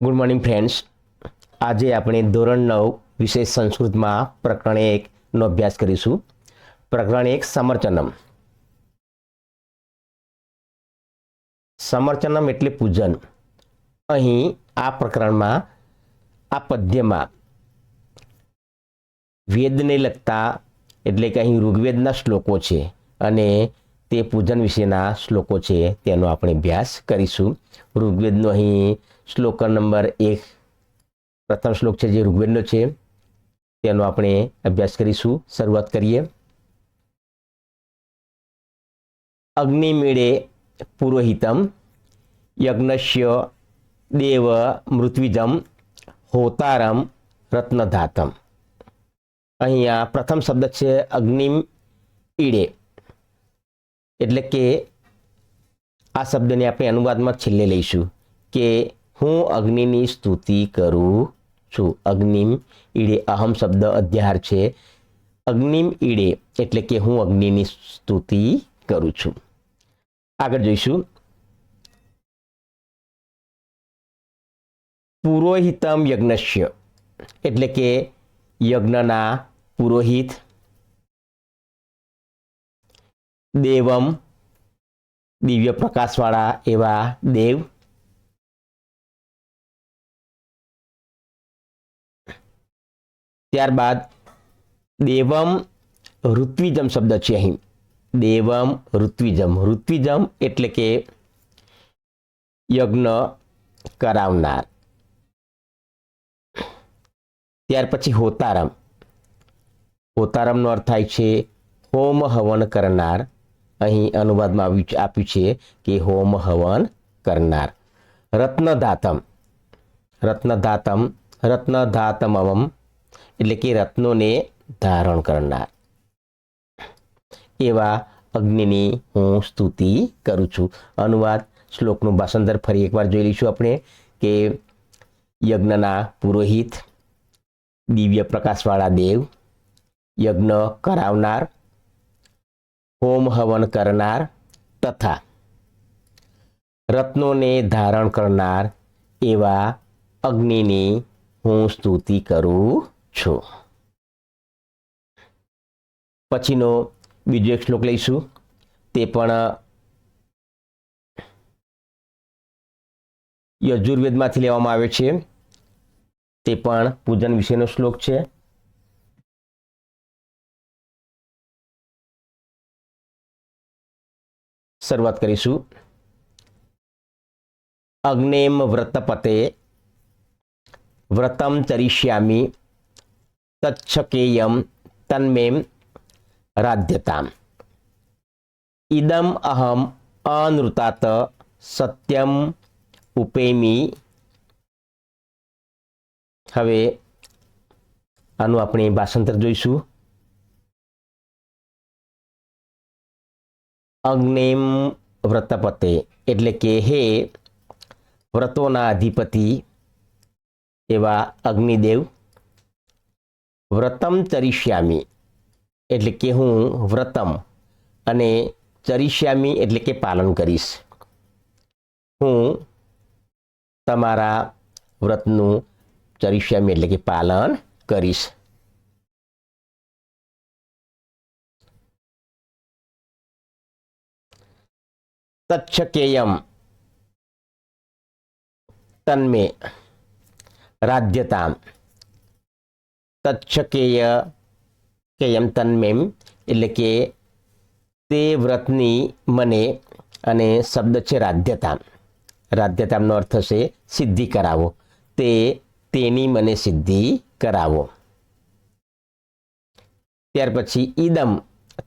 Good morning friends આજે આપણે ધોરણ નવ વિષય સંસ્કૃતમાં પ્રકરણ એકનો અભ્યાસ કરીશું. પ્રકરણ એક, સમર્ચનમ. સમર્ચનમ એટલે પૂજન. અહીં આ પ્રકરણમાં આ પદ્યમાં વેદને લગતા, એટલે કે અહીં ઋગ્વેદના શ્લોકો છે અને તે પૂજન વિશેના શ્લોકો છે તેનો આપણે અભ્યાસ કરીશું. ઋગ્વેદનો અહીં શ્લોક નંબર એક. પ્રથમ શ્લોક છે જે ઋગ્વેદનો છે. તેનો આપણે અભ્યાસ કરીશું. શરૂઆત કરીએ. અગ્નિમેળે પુરોહિતમ યજ્ઞસ્ય દેવ મૃત્વિજમ હોતારમ રત્નધાતમ. અહીંયા પ્રથમ શબ્દ છે અગ્નિમ ઈડે એટલે કે આ શબ્દને આપણે અનુવાદમાં છેલ્લે લઈશું કે હું અગ્નિની સ્તુતિ કરું છું. અગ્નિમ ઈડે અહમ શબ્દ અધ્યાર છે. અગ્નિમ ઈડે એટલે કે હું અગ્નિની સ્તુતિ કરું છું. આગળ જોઈશું. પુરોહિતમ યજ્ઞસ્ય એટલે કે યજ્ઞના પુરોહિત દેવમ દિવ્ય પ્રકાશવાળા એવા દેવ ત્યારબાદ દેવમ ઋત્વિજમ શબ્દ છે અહીં. દેવમ ઋત્વિજમ. ઋત્વિજમ એટલે કે યજ્ઞ કરાવનાર. ત્યાર પછી હોતારમ. હોતારમનો અર્થ થાય છે હોમ હવન કરનાર. અહીં અનુવાદમાં આવ્યું આપ્યું છે કે હોમ હવન કરનાર. રત્નધાતમ રત્નધાતમ રત્નધાતમમ એટલે કે રત્નોને ધારણ કરનાર. એવા અગ્નિની હું સ્તુતિ કરું છું. અનુવાદ શ્લોકનું ભાષાંતર ફરી એકવાર જોઈ લઈશું આપણે કે યજ્ઞના પુરોહિત, દિવ્ય પ્રકાશવાળા દેવ, યજ્ઞ કરાવનાર, હોમ હવન કરનાર તથા રત્નોને ધારણ કરનાર એવા અગ્નિની હું સ્તુતિ કરું છું. પછીનો બીજો એક શ્લોક લઈશું. તે પણ યજુર્વેદમાંથી લેવામાં આવે છે. તે પણ પૂજન વિશેનો શ્લોક છે. શરૂઆત કરીશું. અગ્નેમ વ્રતપતે વ્રતમ ચરિષ્યામિ તચ્છકેયમ તન્મેમ રાધ્યતામ ઇદમ અહમ અનૃતાત સત્યમ ઉપેમી હવે આનું આપણે ભાષાંતર જોઈશું અગ્નેમ વ્રતપતે એટલે કે હે વ્રતોના અધિપતિ એવા અગ્નિદેવ વ્રતમ ચરિષ્યામી, એટલે કે હું વ્રતમ અને ચરિષ્યામી એટલે કે પાલન કરીશ. હું તમારા વ્રતનું ચરિષ્યામી એટલે કે પાલન કરીશ. તચ્છકેયમ તન્મે રાધ્યતામ તચ્છકેય કેયમ તન્મેમ એટલે કે તે વ્રતની મને અને શબ્દ છે રાધ્યતામ રાધ્યતામનો અર્થ થશે સિદ્ધિ કરાવો તે તેની મને સિદ્ધિ કરાવો ત્યાર પછી ઈદમ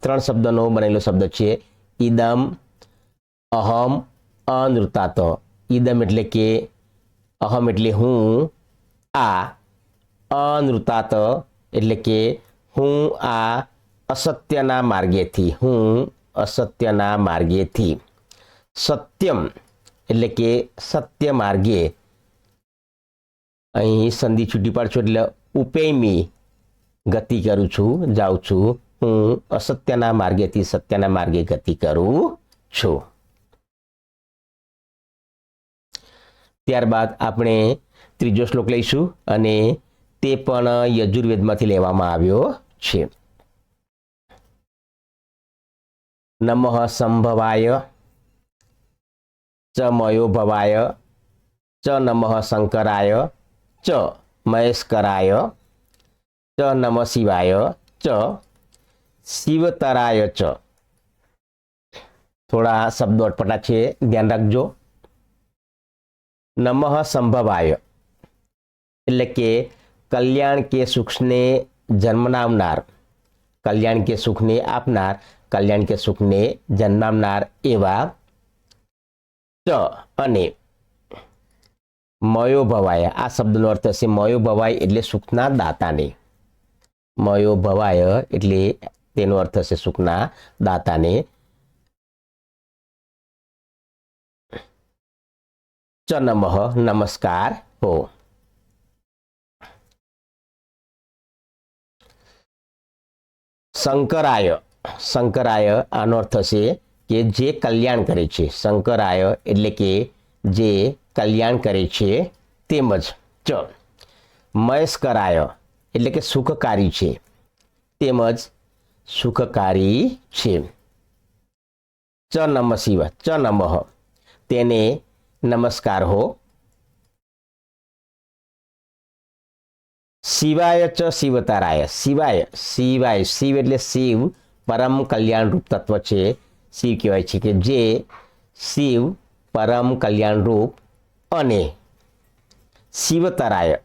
ત્રણ શબ્દનો બનેલો શબ્દ છે ઈદમ અહમ અનૃતાત ઈદમ એટલે કે અહમ એટલે હું આ અનૃતાત, એટલે કે હું આ અસત્યના માર્ગેથી, હું અસત્યના માર્ગેથી. સત્યમ, એટલે કે સત્ય માર્ગે. અહીં સંધિ છૂટી પાડશું, એટલે ઉપેમી ગતિ કરું છું, જાઉં છું. હું અસત્યના માર્ગેથી સત્યના માર્ગે ગતિ કરું છું. ત્યારબાદ આપણે ત્રીજો શ્લોક લઈશું અને તે પણ યજુર્વેદમાંથી લેવામાં આવ્યો છે. નમઃ સંભવાય, ચ મયો ભવાય, ચ નમઃ શંકરાય, ચ મહેશકરાય ચ નમ શિવાય, ચ શિવતરાય, ચ. થોડા શબ્દો અટપટા છે, ધ્યાન રાખજો. નમઃ સંભવાય, એટલે કે કલ્યાણ કે સુખને જન્મનાવનાર કલ્યાણ કે સુખને આપનાર, કલ્યાણ કે સુખને જન્માવનાર એવા ચ અને મયો ભવાય આ શબ્દનો અર્થ હશે મયો ભવાય એટલે સુખના દાતાને. મયો ભવાય એટલે તેનો અર્થ હશે સુખના દાતાને. ચ નમઃ, નમસ્કાર હો. શંકરાય. શંકરાય આનો અર્થ થશે કે જે કલ્યાણ કરે છે. શંકરાય એટલે કે જે કલ્યાણ કરે છે તેમજ ચ. મયસ્કરાય એટલે કે સુખકારી છે. તેમજ સુખકારી છે. ચ નમ શિવ ચ નમઃ. તેને નમસ્કાર હો. શિવાય ચ શિવતારાય. શિવાય શિવાય, શિવ એટલે શિવ, પરમ કલ્યાણરૂપ તત્વ છે. શિવ કહેવાય છે કે જે શિવ, પરમ કલ્યાણરૂપ અને શિવતરાય.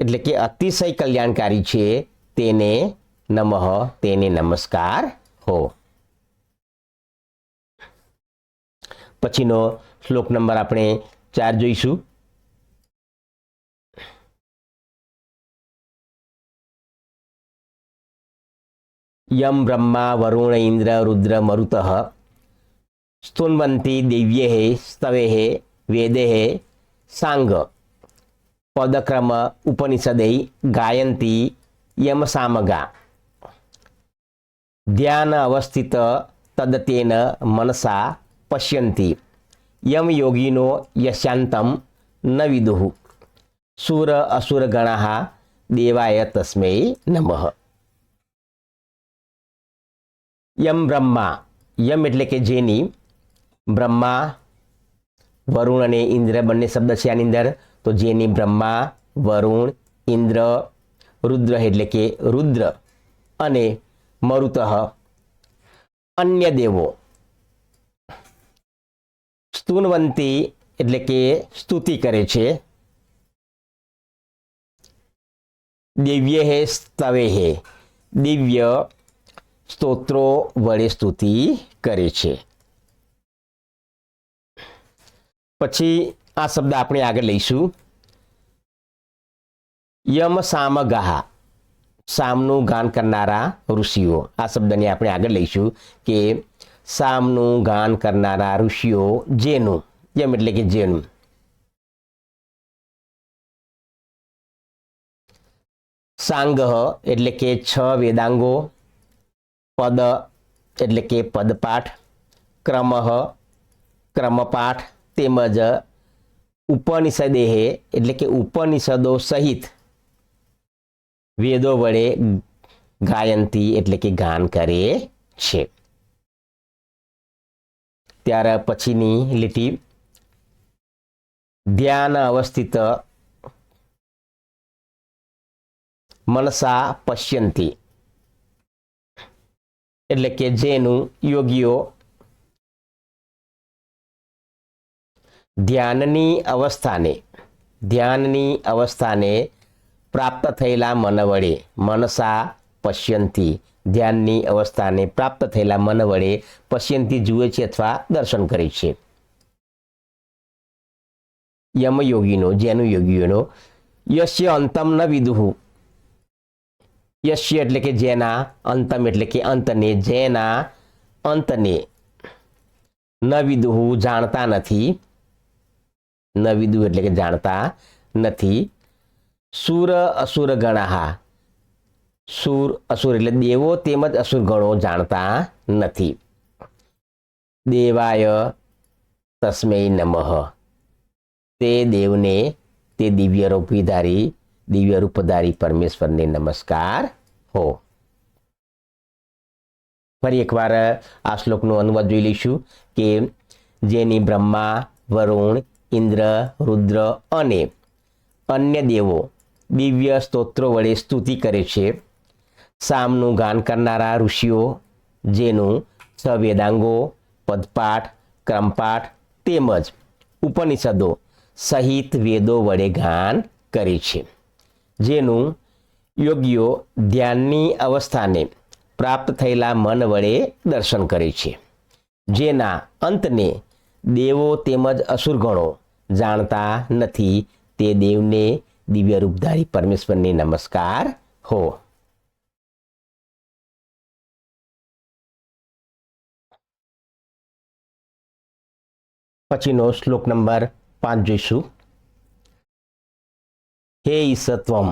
એટલે કે અતિશય કલ્યાણકારી છે તેને નમઃ, તેને નમસ્કાર હો. પછીનો શ્લોક નંબર આપણે ચાર જોઈશું. યમ બ્રહ્મા વરુણ ઇન્દ્ર રુદ્ર મરુત. સ્તુન્વંતી દિવ્યે સ્તવે વેદે સાંગ. પદક્રમ ઉપનિષદૈ ગાયંતી યમ સામગા. ધ્યાન અવસ્થિત તદતેન મનસા પશ્યંતી. યમ યોગીનો યશાંતમ ન વિદુઃ. સુર અસુરગણા દેવાય તસ્મૈ નમઃ. યમ બ્રહ્મા યમ એટલે કે જેની, બ્રહ્મા, વરુણ અને ઇન્દ્ર, બંને શબ્દ છે આની અંદર. તો જેની બ્રહ્મા, વરુણ, ઇન્દ્ર, રુદ્ર એટલે કે રુદ્ર અને મરુત. અન્ય દેવો. સ્તુનવંતી એટલે કે સ્તુતિ કરે છે. દિવ્ય હે, સ્તવે હે. દિવ્ય સ્તોત્રો વડે સ્તુતિ કરે છે. પછી આ શબ્દ આપણે આગળ લઈશું. યમ સામગાહા સામનું ગાન કરનારા ઋષિઓ. આ શબ્દને આપણે આગળ લઈશું કે સામનું ગાન કરનારા ઋષિઓ જેનું. યમ એટલે કે જેનું. સાંગહ એટલે કે છ વેદાંગો. પદ, એટલે કે પદપાઠ, ક્રમ, ક્રમપાઠ, તેમજ ઉપનિષદેહ, એટલે કે ઉપનિષદો સહિત વેદો વડે ગાયંતી, એટલે કે ગાન કરે છે. ત્યાર પછીની લીટી, ધ્યાન અવસ્થિત, મનસા પશ્યંતી. એટલે કે જેનું યોગીઓ ધ્યાનની અવસ્થાને ધ્યાનની અવસ્થાને પ્રાપ્ત થયેલા મન વડે મનસા પશ્યંતી, ધ્યાનની અવસ્થાને પ્રાપ્ત થયેલા મન વડે પશ્યંતી જુએ છે અથવા દર્શન કરે છે. યમયોગીનો જેનું યોગીઓનો યશ્ય અંતમ ન વિદુહુ યશ્ય એટલે કે જેના, અંતમ એટલે કે અંતને, જેના, અંતને. ન જાણતા નથી. ન વિદુ એટલે કે જાણતા નથી. સુર અસુર ગણાહા. સુર અસુર એટલે દેવો તેમજ અસુર ગણો જાણતા નથી. દેવાય તસ્મય નમઃ. તે દેવને તે દિવ્ય રૂપીધારી દિવ્ય રૂપધારી પરમેશ્વરને નમસ્કાર. હો. ફરી એકવાર આ શ્લોકનો અનુવાદ જોઈ લઈશું કે જેની બ્રહ્મા, વરુણ, ઇન્દ્ર, રુદ્ર અને અન્ય દેવો દિવ્ય સ્તોત્રો વડે સ્તુતિ કરે છે. સામનું ગાન કરનારા ઋષિઓ, જેનું છ વેદાંગો પદપાઠ, ક્રમપાઠ તેમજ ઉપનિષદો સહિત વેદો વડે ગાન કરે છે. જેનું યોગીઓ ધ્યાનની અવસ્થાને પ્રાપ્ત થયેલા મન વડે દર્શન કરે છે. જેના અંતને દેવો તેમજ અસુરગણો જાણતા નથી, તે દેવને દિવ્ય રૂપધારી પરમેશ્વરને નમસ્કાર હો. પછીનો શ્લોક નંબર પાંચ જોઈશું. હે ઈસત્વમ.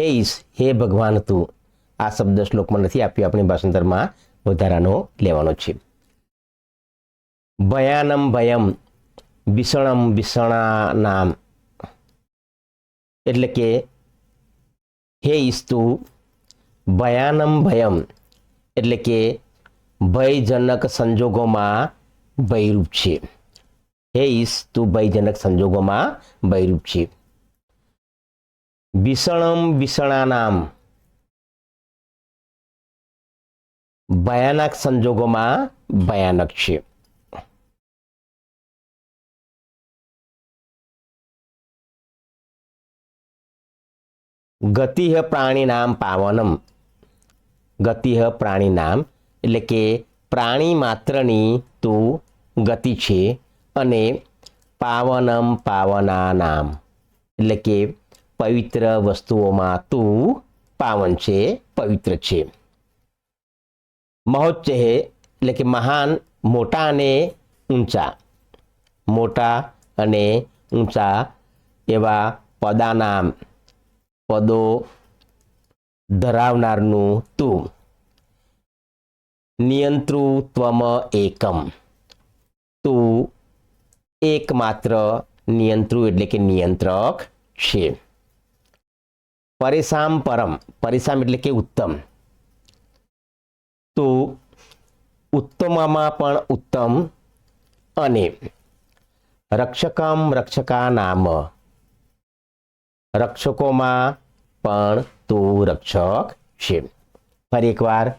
હે ઈશ, હે ભગવાન તું. આ શબ્દ શ્લોકમાં નથી આપ્યો, આપણી ભાષાંતરમાં વધારાનો લેવાનો છે. ભયાનમ ભયમ, ભીષણમ ભીષણાનામ. એટલે કે, હે ઈસ્તુ ભયાનમ ભયમ. એટલે કે, ભયજનક સંજોગોમાં ભયરૂપ છે. હે ઈસ તું ભયજનક સંજોગોમાં ભયરૂપ છે. ભીષણમ ભીષણાનામ ભયાનક સંજોગોમાં ભયાનક છે. ગતિહ પ્રાણીનામ પાવનમ. ગતિહ પ્રાણીનામ એટલે કે પ્રાણી માત્રની તો ગતિ છે અને પાવનમ પાવના નામ એટલે કે પવિત્ર વસ્તુઓમાં તું પાવન છે, પવિત્ર છે. મહોચ્ચે એટલે કે મહાન, મોટા અને ઊંચા. મોટા અને ઊંચા એવા પદાનામ પદો ધરાવનારનું તું. નિયંતૃત્વમ એકમ. તું એકમાત્ર નિયંત્રુ એટલે કે નિયંત્રક છે. પરેશામ પરમ પરિસામ એટલે કે ઉત્તમ. તો ઉત્તમમાં પણ ઉત્તમ અને રક્ષકમ રક્ષકા નામ. રક્ષકોમાં પણ તું રક્ષક છે. ફરી એકવાર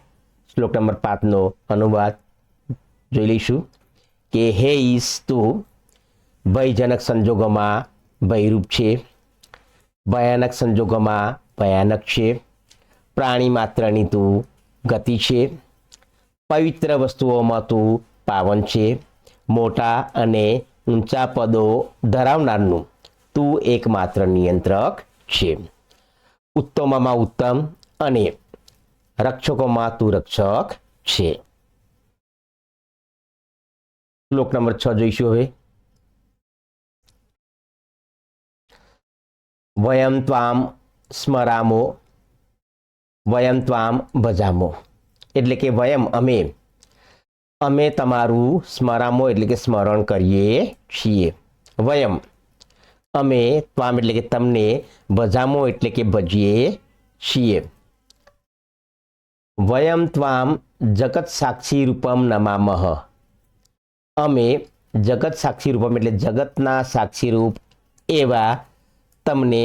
શ્લોક નંબર પાંચનો અનુવાદ જોઈ લઈશું. કે હે ઈશ તું ભયજનક સંજોગોમાં ભયરૂપ છે. ભયાનક સંજોગોમાં ભયાનક છે. પ્રાણી માત્રની તું ગતિ છે. પવિત્ર વસ્તુઓમાં તું પાવન છે. મોટા અને ઊંચા પદો ધરાવનારનું તું એકમાત્ર નિયંત્રક છે. ઉત્તમમાં ઉત્તમ અને રક્ષકોમાં તું રક્ષક છે. શ્લોક નંબર છ જોઈશું હવે. વયમ ત્વામ સ્મરામો, વયમ ત્વામ ભજામો. એટલે કે વયમ અમે. અમે તમારું સ્મરામો એટલે કે સ્મરણ કરીએ છીએ. વયમ. અમે ત્વામ એટલે કે તમને ભજામો એટલે કે ભજીએ છીએ. વયમ ત્વામ જગત સાક્ષી રૂપમ નમામહ. અમે જગત સાક્ષી રૂપમ એટલે જગતના સાક્ષી રૂપ એવા તમને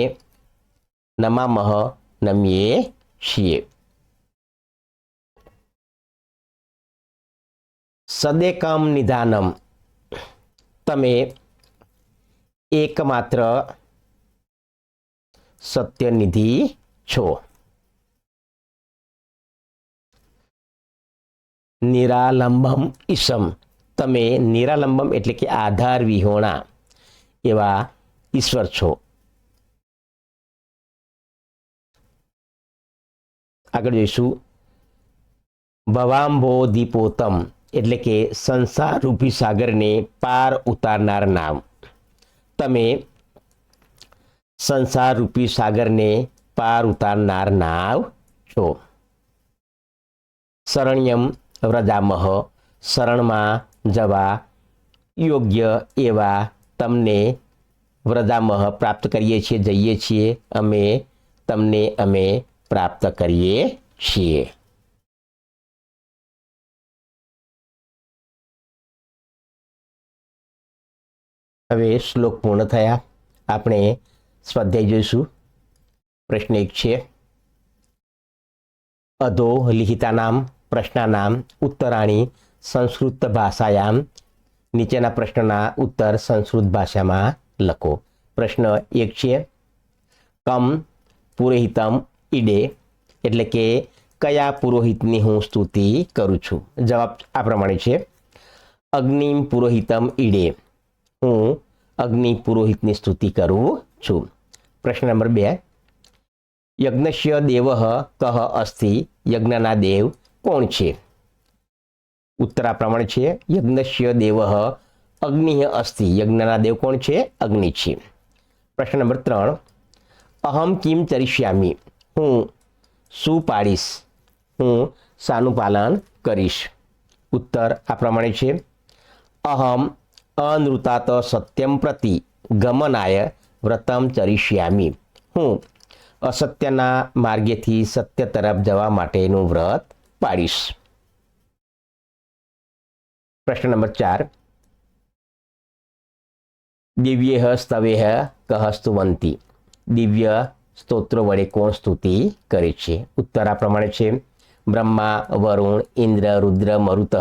નમામહ નમીએ છીએ સદેકમ નિધાનમ તમે એકમાત્ર સત્યનિધિ છો નિરાલંબમ ઈસમ તમે નિરાલંબમ એટલે કે આધાર વિહોણા એવા ઈશ્વર છો આગળ જોઈશું. ભવાંભો દીપોતમ એટલે કે સંસાર રૂપી સાગરને પાર ઉતારનાર નામ. તમે સંસાર રૂપી સાગરને પાર ઉતારનાર નાવ છો. શરણ્યમ વ્રજામહ, શરણમાં જવા યોગ્ય એવા તમને વ્રજામહ પ્રાપ્ત કરીએ છીએ, જઈએ છીએ, અમે, તમને, અમે પ્રાપ્ત કરીએ છીએ. હવે શ્લોક પૂર્ણ થયા. આપણે સ્વાધ્યાય જોઈશું. પ્રશ્ન એક છે. અધો લિખિતાનામ પ્રશ્નાનામ ઉત્તરાણી સંસ્કૃત ભાષાયામ. નીચેના પ્રશ્નના ઉત્તર સંસ્કૃત ભાષામાં લખો. પ્રશ્ન એક છે. કમ પુરોહિતમ ઈડે, એટલે કે કયા પુરોહિતની હું સ્તુતિ કરું છું? જવાબ આ પ્રમાણે છે, અગ્નિમ પુરોહિતમ ઈડે, હું અગ્નિ પુરોહિતની સ્તુતિ કરું છું. પ્રશ્ન નંબર બે યજ્ઞશ્ય દેવ કહ અસ્તિ? યજ્ઞના દેવ કોણ છે? ઉત્તર આ પ્રમાણે છે યજ્ઞશ્ય દેવ અગ્નિ અસ્તિ. યજ્ઞના દેવ કોણ છે? અગ્નિ છે. પ્રશ્ન નંબર ત્રણ, અહમ કિમ ચરિષ્યામી? હું શું પાડીશ? હું શાનું પાલન કરીશ? ઉત્તર આ પ્રમાણે છે. અહમ અનૃતાત સત્યમ પ્રતિ ગમનાય વ્રતમ ચરિષ્યામી. હું અસત્યના માર્ગેથી સત્ય તરફ જવા માટેનું વ્રત પાડીશ. પ્રશ્ન નંબર ચાર. દિવ્ય સ્તવેહ કહસ્તુવંતી દિવ્ય સ્તોત્રો વડે કોણ સ્તુતિ કરે છે? ઉત્તર આ પ્રમાણે છે. બ્રહ્મા, વરુણ, ઇન્દ્ર, રુદ્ર, મરુત,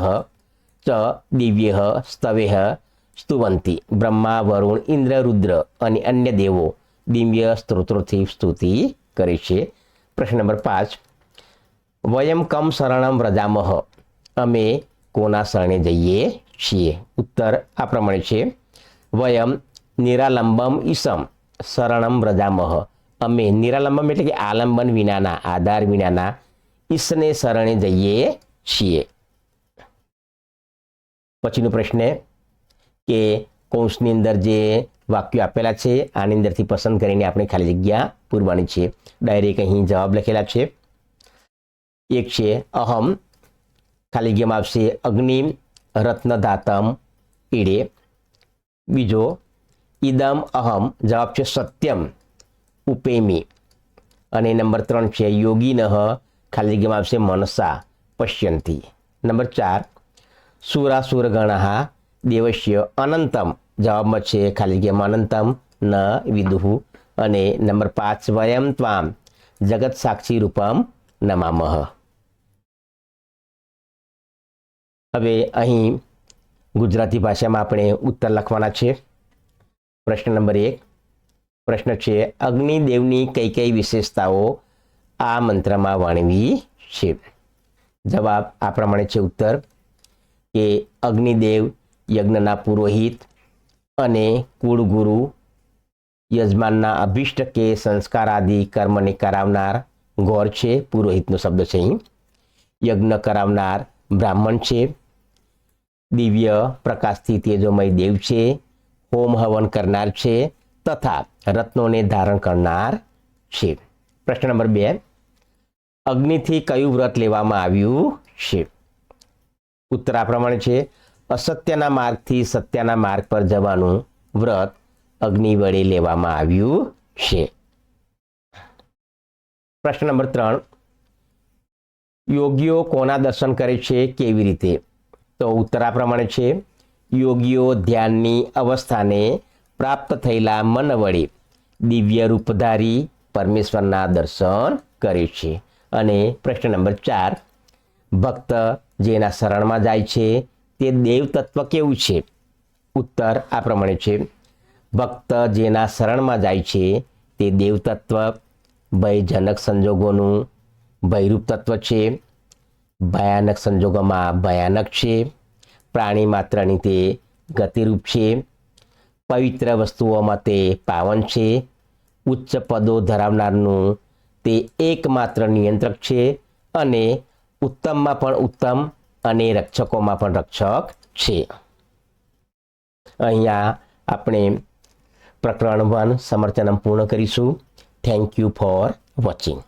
ચ, દિવ્ય સ્તવેહ સ્તુવંતી. બ્રહ્મા, વરુણ, ઇન્દ્ર, રુદ્ર અને અન્ય દેવો દિવ્ય સ્ત્રોત્રોથી સ્તુતિ કરે છે. પ્રશ્ન નંબર પાંચ. વયમ કમ શરણમ વ્રજામહ અમે કોના શરણે જઈએ છીએ? ઉત્તર આ પ્રમાણે છે. વયમ નિરાલંબમ ઈસમ શરણમ વ્રજામહ અમે નિરાલંબમ એટલે કે આલંબન વિનાના આધાર વિનાના ઈશને શરણે જઈએ છીએ પછીનો પ્રશ્ન કે કૌંસની અંદર જે વાક્યો આપેલા છે આની અંદરથી પસંદ કરીને આપણે ખાલી જગ્યા પૂરવાની છે ડાયરેક્ટ અહીં જવાબ લખેલા છે એક છે અહમ ખાલી જગ્યામાં આવશે અગ્નિ રત્નધાતમ ઈડે બીજો ઈદમ અહમ જવાબ છે સત્યમ ઉપેમી અને નંબર ત્રણ છે યોગીનહ ખાલી જગ્યામાં આવશે મનસા, પશ્યંતી. નંબર ચાર, સુરાસુરગણ દેવશ્ય અનંતમ. જવાબમાં છે ખાલી જગ્યામાં અનંતમ, ન વિદુહુ અને નંબર પાંચ, વયમ ત્વામ, જગત સાક્ષી રૂપમ નમામહ હવે અહીં ગુજરાતી ભાષામાં આપણે ઉત્તર લખવાના છે. પ્રશ્ન નંબર એક પ્રશ્ન છે, અગ્નિદેવની કઈ કઈ વિશેષતાઓ આ મંત્રમાં વર્ણવી છે? જવાબ આ પ્રમાણે છે ઉત્તર કે અગ્નિદેવ, યજ્ઞના પુરોહિત અને કુળગુરુ, યજમાનના અભિષ્ટ કે સંસ્કાર આદિ કર્મને કરાવનાર ગોર છે, પુરોહિતનો શબ્દ છે અહીં. યજ્ઞ કરાવનાર બ્રાહ્મણ છે, દિવ્ય પ્રકાશથી તેજોમય દેવ છે, હોમ હવન કરનાર છે તથા રત્નોને ધારણ કરનાર છે પ્રશ્ન નંબર બે. અગ્નિથી કયું વ્રત લેવામાં આવ્યું? છે ઉત્તર આ પ્રમાણે છે. અસત્યના માર્ગથી સત્યના માર્ગ પર જવાનું વ્રત અગ્નિ વડે લેવામાં આવ્યું છે. પ્રશ્ન નંબર ત્રણ. યોગીઓ કોના દર્શન કરે છે? કેવી રીતે? તો ઉત્તર આ પ્રમાણે છે. યોગીઓ ધ્યાનની અવસ્થાને પ્રાપ્ત થયેલા મન વડે દિવ્ય રૂપધારી પરમેશ્વરના દર્શન કરે છે. અને પ્રશ્ન નંબર ચાર, ભક્ત જેના શરણમાં જાય છે, તે દેવ તત્વ કેવું છે? ઉત્તર આ પ્રમાણે છે. ભક્ત જેના શરણમાં જાય છે, તે દેવ તત્વ ભયજનક સંજોગોનું ભયરૂપ તત્વ છે. ભયાનક સંજોગોમાં ભયાનક છે. પ્રાણી માત્રની તે ગતિરૂપ છે. પવિત્ર વસ્તુઓમાં તે પાવન છે. ઉચ્ચ પદો ધરાવનારનું તે એકમાત્ર નિયંત્રક છે અને ઉત્તમમાં પણ ઉત્તમ અને રક્ષકોમાં પણ રક્ષક છે. અહીંયા આપણે પ્રકરણ વન સમર્થન પૂર્ણ કરીશું. Thank you for watching